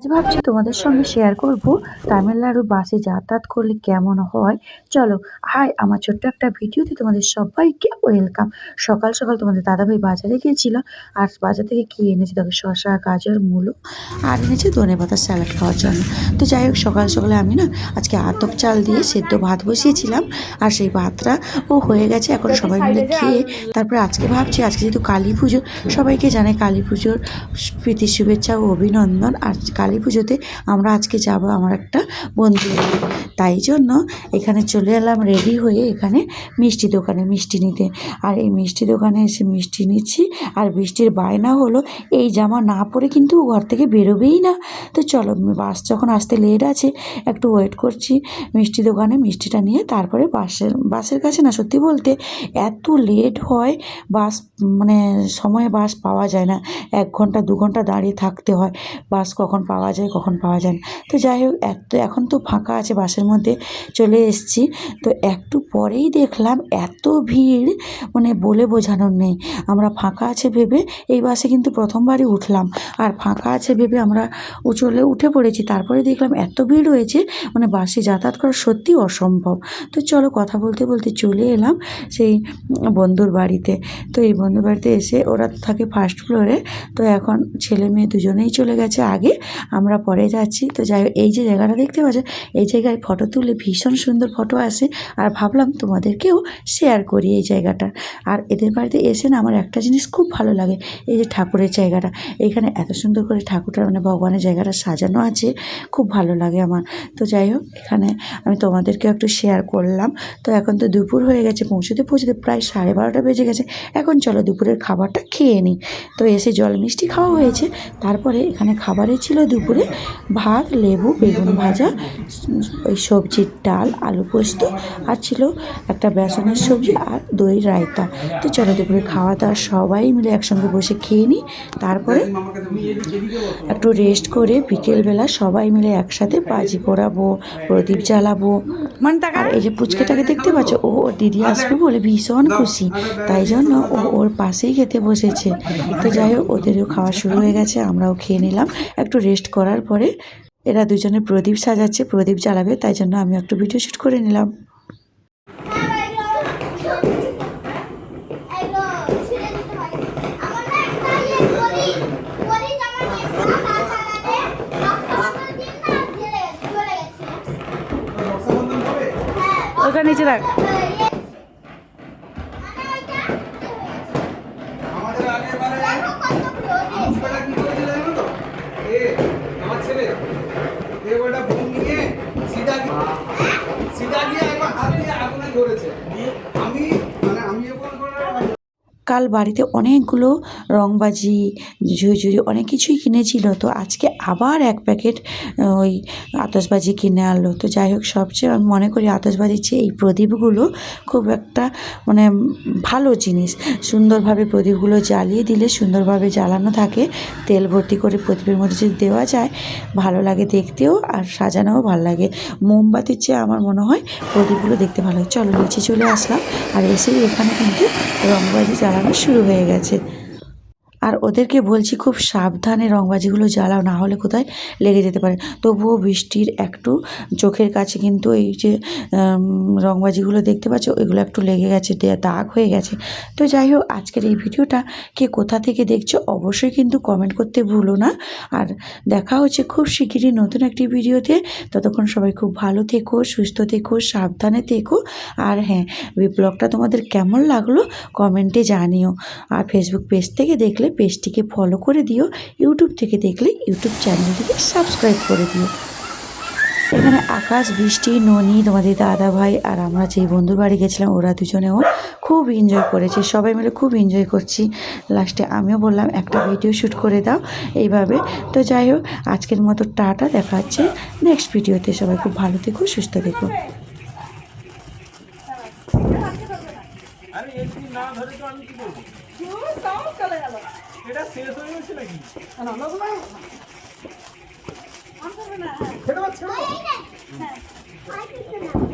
আজ ভাবছি তোমাদের সঙ্গে শেয়ার করব তামিলনাড়ু বাসে যাতায়াত করলে কেমন হয়। চলো হাই আমার ছোট্ট একটা ভিডিওতে তোমাদের সবাইকে ওয়েলকাম সকাল সকাল তোমাদের দাদাভাই বাজারে গিয়েছিল আর বাজার থেকে কি এনেছে? দেখো শশা গাজর মূলো আর এনেছে ধনে পাতার স্যালাড খাওয়ার জন্য। তো যাই হোক সকাল সকালে আমি না আজকে আতপ চাল দিয়ে সেদ্ধ ভাত বসিয়েছিলাম আর সেই ভাতটা ও হয়ে গেছে। এখন সবাই মিলে খেয়ে তারপরে আজকে ভাবছি আজকে যেহেতু কালী পুজো সবাইকে জানে কালী পুজোর প্রীতি শুভেচ্ছা ও অভিনন্দন। আর কালী পুজোতে আমরা আজকে যাব আমার একটা বন্ধু। তাই জন্য এখানে চলে এলাম রেডি হয়ে এখানে মিষ্টি দোকানে মিষ্টি নিতে। আর এই মিষ্টি দোকানে এসে মিষ্টি নিচ্ছি। আর বৃষ্টির বায়না হলো, এই জামা না পরে কিন্তু ঘর থেকে বেরোবেই না। তো চলো বাস যখন আসতে লেট আছে, একটু ওয়েট করছি মিষ্টি দোকানে মিষ্টিটা নিয়ে। তারপরে বাসের বাসের কাছে না, সত্যি বলতে এত লেট হয়, বাস মানে সময়ে বাস পাওয়া যায় না। এক ঘণ্টা, দু ঘণ্টা দাঁড়িয়ে থাকতে হয়। বাস কখন পাওয়া যায়, কখন পাওয়া যায় না। তো যাই হোক, এত, এখন তো ফাঁকা আছে বাসের মধ্যে চলে এসেছি। তো একটু পরেই দেখলাম এত ভিড় মানে বলে বোঝানোর নেই। আমরা ফাঁকা আছে ভেবে এই বাসে কিন্তু প্রথমবারই উঠলাম। আর ফাঁকা আছে ভেবে আমরা চলে উঠে পড়েছি। তারপরে দেখলাম এত ভিড় হয়েছে মানে বাসে যাতায়াত করা সত্যি অসম্ভব। তো চলো কথা বলতে বলতে চলে এলাম সেই বন্ধুর বাড়িতে। তো এই বন্ধুর বাড়িতে এসে ওরা থাকে ফার্স্ট ফ্লোরে তো এখন ছেলে মেয়ে দুজনেই চলে গেছে আগে। আমরা পরে যাচ্ছি। তো যাই এই যে জায়গাটা দেখতে পাচ্ছ, এই জায়গায় ফটো তুলে ভীষণ সুন্দর ফটো আসে। আর ভাবলাম তোমাদেরকেও শেয়ার করি এই জায়গাটা। আর এদের বাড়িতে এসে না আমার একটা জিনিস খুব ভালো লাগে, এই যে ঠাকুরের জায়গাটা। এইখানে এত সুন্দর করে ঠাকুরটা মানে ভগবানের জায়গাটা সাজানো আছে, খুব ভালো লাগে আমার। তো যাই হোক, এখানে আমি তোমাদেরকে একটু শেয়ার করলাম। তো এখন তো দুপুর হয়ে গেছে, পৌঁছতে পৌঁছতে প্রায় সাড়ে বারোটা বেজে গেছে। এখন চলো দুপুরের খাবারটা খেয়ে নিই। তো এসে জল মিষ্টি খাওয়া হয়েছে। তারপরে এখানে খাবারে ছিল দুপুরে ভাত, লেবু, বেগুন ভাজা ওই সবজির ডাল, আলু পোস্ত আর ছিল একটা বেসনের সবজি আর দই রায়তা। তো চলো দুপুরে খাওয়া দাওয়া সবাই মিলে একসঙ্গে বসে খেয়ে নিই, তারপরে একটু রেস্ট করে বিকেলবেলা সবাই মিলে একসাথে বাজি পোড়াবো, প্রদীপ জ্বালাবো। আর এই যে পুচকেটাকে দেখতে পাচ্ছ, ও ওর দিদি আসবে বলে ভীষণ খুশি। তাই জন্য ও ওর পাশেই খেতে বসেছে। তো যাই হোক, ওদেরও খাওয়া শুরু হয়ে গেছে, আমরাও খেয়ে নিলাম। একটু রেস্ট করার পরে এরা দুজনে প্রদীপ সাজাচ্ছে প্রদীপ জ্বালাবে তাই জন্য আমি একটু ভিডিও শ্যুট করে নিলাম। এগো ছিঁড়ে দিতে হয় আমার না একটা ইয়ে করি করি জামা নিয়ে সাদা সাদাতে রক্ত দিন না ঝেড়ে চলে গেছে হ্যাঁ ওখানে নিচে রাখ ইয়ে আমাদের আগে বারে দেখো কত প্রদীপ হাসপাতাল কি করেছিল জানো তো এ আমার ছেলে এ ওটা বোম নিয়ে সিধা গিয়ে সিধা গিয়ে একবার হাত দিয়ে আগুনে ধরেছে আমি মানে আমি যখন করে কাল বাড়িতে অনেকগুলো রংবাজি ঝুড়ি অনেক কিছুই কিনেছিল। তো আজকে আবার এক প্যাকেট ওই আতসবাজি কিনে আনলো। তো যাই হোক, সবচেয়ে আমি মনে করি আতসবাজির চেয়ে এই প্রদীপগুলো খুব একটা মানে ভালো জিনিস। সুন্দরভাবে প্রদীপগুলো জ্বালিয়ে দিলে সুন্দরভাবে জ্বালানো থাকে। তেল ভর্তি করে প্রদীপের মধ্যে যদি দেওয়া যায়, ভালো লাগে দেখতেও আর সাজানোও ভালো লাগে। মোমবাতির চেয়ে আমার মনে হয় প্রদীপগুলো দেখতে ভালো লাগে। চলো নিচে চলে আসলাম। আর এসেই এখানে কিন্তু রংবাজি জ্বালানো শুরু হয়ে গেছে। ওদেরকে বলছি খুব সাবধানে রংবাজিগুলো জ্বালাও, না হলে কোথায় লেগে যেতে পারে। তবুও বৃষ্টির একটু চোখের কাছে কিন্তু এই যে রংবাজিগুলো দেখতে পাচ্ছ, এগুলো একটু লেগে গেছে দাগ হয়ে গেছে। তো যাই হোক, আজকের এই ভিডিওটা কে কোথা থেকে দেখছ অবশ্যই কিন্তু কমেন্ট করতে ভুলো না। আর দেখা হচ্ছে খুব শিগগিরই নতুন একটি ভিডিওতে। ততক্ষণ সবাই খুব ভালো থেকো, সুস্থ থেকো, সাবধানে থেকো। আর হ্যাঁ ব্লগটা তোমাদের কেমন লাগল কমেন্টে জানিও। আর ফেসবুক পেজ থেকে দেখলে পেজটিকে ফলো করে দিও ইউটিউব থেকে দেখলে ইউটিউব চ্যানেলটিকে সাবস্ক্রাইব করে দিও। এখানে আকাশ বৃষ্টি ননি তোমাদের দাদা ভাই আর আমরা যেই বন্ধুর বাড়ি গেছিলাম ওরা দুজনেও খুব এনজয় করেছে। সবাই মিলে খুব এনজয় করছি। লাস্টে আমিও বললাম একটা ভিডিও শ্যুট করে দাও এইভাবে। তো যাই হোক আজকের মতো টাটা দেখা হচ্ছে নেক্সট ভিডিওতে সবাই খুব ভালো থেকো সুস্থ থেকো। না ধরে তো আমি কি করব এটা শেষ হয়ে গেছে নাকি। হ্যাঁ। আর না